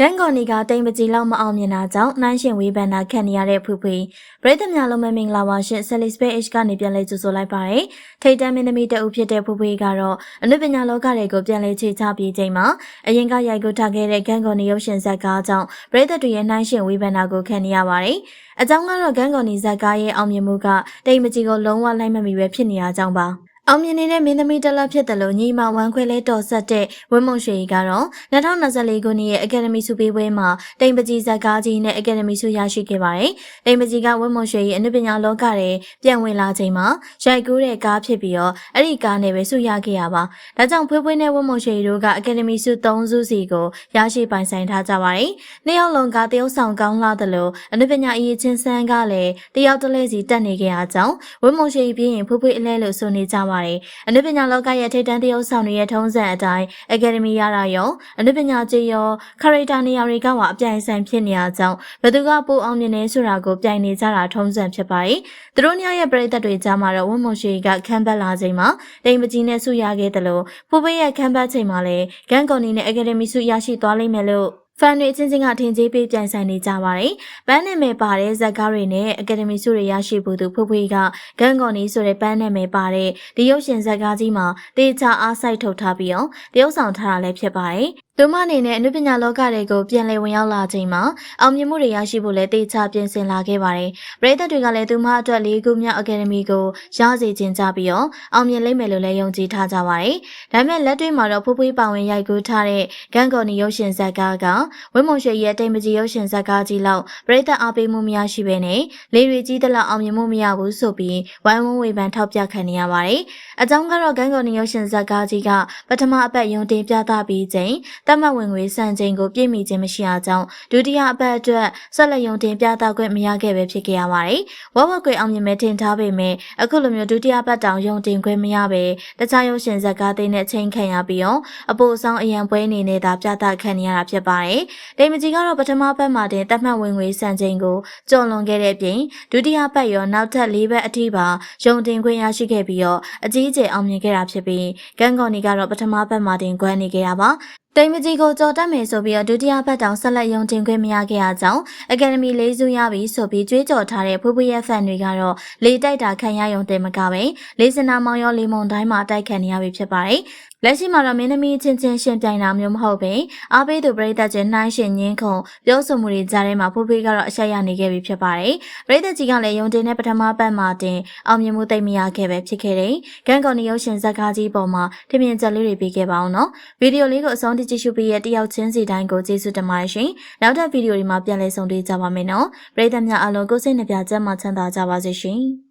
ဂန်ကော်နီကတိမ်ပကြီးလောက်မအောင်မြင်တာကြောင့်နှိုင်းရှင်ဝေးဘန်နာခံနေရတဲ့ဖူဖီပရိသတ်များလုံးမမင်္ဂလာပါရှင်ဆယ်လီစပေ့ H ကနေပြန်လဲကြိုဆိုလိုက်ပါတယ်ထိတ်တန်းမင်းသမီးတအုပ်ဖြစ်တဲ့ဖူဖီကတော့အနုပညာလောကတွေကိုပြန်လဲချေချပြီးချိန်မှာအရင်ကရိုက်ကူးထားခဲ့တဲ့ဂန်ကော်နီရုပ်ရှင်ဇာတ်ကားကြောင့်ပရိသတ်တွေရဲ့နှိုင်းရှင်ဝေးဘန်နာကိုခံနေရပါတယ်အကြောင်းကတော့ဂန်ကော်နီဇာတ်ကားရဲ့အောင်မြင်မှုကတိမ်ပကြီးကိုလုံးဝလိုက်မမီပဲဖြစ်နေရကြောင်းပါ အောင်မြင်နေတဲ့မင်းသမီးတစ်လက်ဖြစ်တယ်လို့ညီမဝမ်ခွဲလဲတော်ဆက်တဲ့ဝင်းမုံရွှေကြီးကတော့2024ခုနှစ်ရဲ့အကယ်ဒမီဆုပေးပွဲမှာတိမ်ပကြီးဇက်ကားကြီးနဲ့အကယ်ဒမီဆုရရှိခဲ့ပါတယ်။တိမ်ပကြီးကဝင်းမုံရွှေကြီးအနုပညာလောကထဲပြန်ဝင်လာချိန်မှာရိုက်ကူးတဲ့ကားဖြစ်ပြီးတော့အဲ့ဒီကားနဲ့ပဲဆုရခဲ့ရပါ။ဒါကြောင့်ဖွေးဖွေးနဲ့ဝင်းမုံရွှေကြီးတို့ကအကယ်ဒမီဆု3ဆုစီကိုရရှိပိုင်ဆိုင်ထားကြပါတယ်။နှစ်ယောက်လုံးကတရုတ်ဆောင်ကောင်းလာတယ်လို့အနုပညာအရေးချင်းစန်းကလည်းတယောက်တစ်လဲစီတက်နေခဲ့အကြောင်းဝင်းမုံရွှေကြီးပြင်းရင်ဖွေးဖွေးအလဲလို့ဆိုနေကြပါတယ်။အနုပညာလောကရဲ့ထိပ်တန်းတရုပ်ဆောင်တွေရဲ့ထုံးစံအတိုင်းအကယ်ဒမီရတာရောအနုပညာကြေးရောခရိုက်တာနေရာတွေကပါအပြိုင်ဆိုင်ဖြစ်နေကြကြောင်းဘယ်သူကပိုအောင်မြင်နေဆိုတာကိုပြိုင်နေကြတာထုံးစံဖြစ်ပါတယ်။သူတို့ညရဲ့ပြည်သက်တွေကြားမှာတော့ဝင်းမွန်ရွှေကခမ်းပတ်လာချိန်မှာတိမ်ပကြီးနဲ့ဆုရခဲ့တယ်လို့ဖိုးဖေးရဲ့ခမ်းပတ်ချိန်မှာလည်းဂန်ကွန်နီနဲ့အကယ်ဒမီဆုရရှိသွားလိမ့်မယ်လို့ ဖန်တွေအချင်းချင်းကထင်ကြီးပေးပြိုင်ဆိုင်နေကြပါတယ်။ပန်းနာမည်ပါတဲ့ဇက်ကားတွေနဲ့အကယ်ဒမီဆုတွေရရှိဖို့သူဖွဖွေးကဂန်ကွန်နီဆိုတဲ့ပန်းနာမည်ပါတဲ့ဒီရုပ်ရှင်ဇက်ကားကြီးမှာတေချာအားစိုက်ထုတ်ထားပြီးအောင်တရုပ်ဆောင်ထားတာလည်းဖြစ်ပါတယ်။ သူမအနေနဲ့အနုပညာလောကတွေကိုပြန်လည်ဝင်ရောက်လာချိန်မှာအောင်မြင်မှုတွေရရှိဖို့လည်းတေချာပြင်ဆင်လာခဲ့ပါတယ်။ပရိသတ်တွေကလည်းသူမအတွက်လေးခုမြောက်အကယ်ဒမီကိုရစေခြင်းကြပြီးတော့အောင်မြင်လိမ့်မယ်လို့လည်းယုံကြည်ထားကြပါတယ်။ဒါပေမဲ့လက်တွေ့မှာတော့ဖိုးဖွေးပါဝင်ရိုက်ကူးထားတဲ့ဂန်ကော်နီရုပ်ရှင်ဇာတ်ကားကဝင်းမုံရွှေရဲ့တိမ်မကြီးရုပ်ရှင်ဇာတ်ကားကြီးလောက်ပရိသတ်အားပေးမှုမရရှိဘဲနဲ့လေရီကြီးတလောက်အောင်မြင်မှုမရဘူးဆိုပြီးဝိုင်းဝန်းဝေဖန်ထောက်ပြခံနေရပါတယ်။အကြောင်းကတော့ဂန်ကော်နီရုပ်ရှင်ဇာတ်ကားကြီးကပထမအပတ်ယုံတင်ပြသပြီးချိန်တတ်မှတ်ဝင်ငွေစံချိန်ကိုပြည့်မီခြင်းမရှိအောင်ကြောင့်ဒုတိယအပတ်အတွက်ဆက်လက်ယုံတင်ပြသခွင့်မရခဲ့ပဲဖြစ်ခဲ့ရပါတယ်။ဝဝကွေအောင်မြင်မဲ့တင်ထားပေမဲ့အခုလိုမျိုးဒုတိယပတ်တောင်ယုံတင်ခွင့်မရပဲတခြားရုပ်ရှင်ဇာတ်ကားသိနဲ့ချိန်ခံရပြီးတော့အပိုဆောင်အရန်ပွဲအနေနဲ့သာပြသခံရတာဖြစ်ပါတယ်။တိမ်မကြီးကတော့ပထမပတ်မှာတင်တတ်မှတ်ဝင်ငွေစံချိန်ကိုကျော်လွန်ခဲ့တဲ့ပြင်ဒုတိယပတ်ရောနောက်ထပ်၄ဘက်အထိပါယုံတင်ခွင့်ရရှိခဲ့ပြီးတော့အကြီးအကျယ်အောင်မြင်ခဲ့တာဖြစ်ပြီးဂန်ကော်နီကတော့ပထမပတ်မှာတင်ခွင့်နေခဲ့တာပါ တိမ်မကြီးကိုကြော်တက်မယ်ဆိုပြီးတော့ဒုတိယဘက်တောင်ဆက်လက်ယုံတင်ခွင့်မရခဲ့ရကြောင်းအကယ်ဒမီလေးစုရပြီဆိုပြီးကြွေးကြော်ထားတဲ့ဖွဖွရဲ့ဖန်တွေကတော့လေတိုက်တာခံရယုံတင်မကပဲလေးစနာမောင်ရောလေမုံတိုင်းမှာတိုက်ခံနေရပြီဖြစ်ပါတယ် လက်ရှိမှာတော့မင်းသမီးချင်းချင်းရှင်ပြိုင်တာမျိုးမဟုတ်ပဲအားပေးသူပရိသတ်ချင်းနှိုင်းရှင်ညင်းခုံပြောဆိုမှုတွေကြားထဲမှာဖိုးဖေးကတော့အဆက်ရနေခဲ့ပြီဖြစ်ပါတယ်ပရိသတ်ကြီးကလည်းယုံတင်တဲ့ပထမပတ်မှာတင်အောင်မြင်မှုသိမ့်မရခဲ့ပဲဖြစ်ခဲ့တယ်ဂန်ကော်နီရုပ်ရှင်ဇာတ်ကားကြီးပေါ်မှာထင်မြင်ချက်လေးတွေပေးခဲ့ပါအောင်နော်ဗီဒီယိုလေးကိုအဆုံးထိကြည့်ရှုပြီးရတယောက်ချင်းစီတိုင်းကိုကျေးဇူးတင်ပါတယ်ရှင်နောက်ထပ်ဗီဒီယိုတွေမှာပြန်လည်ဆုံတွေ့ကြပါမယ်နော်ပရိသတ်များအားလုံးကိုစိတ်နှပြချမ်းမှချမ်းသာကြပါစေရှင်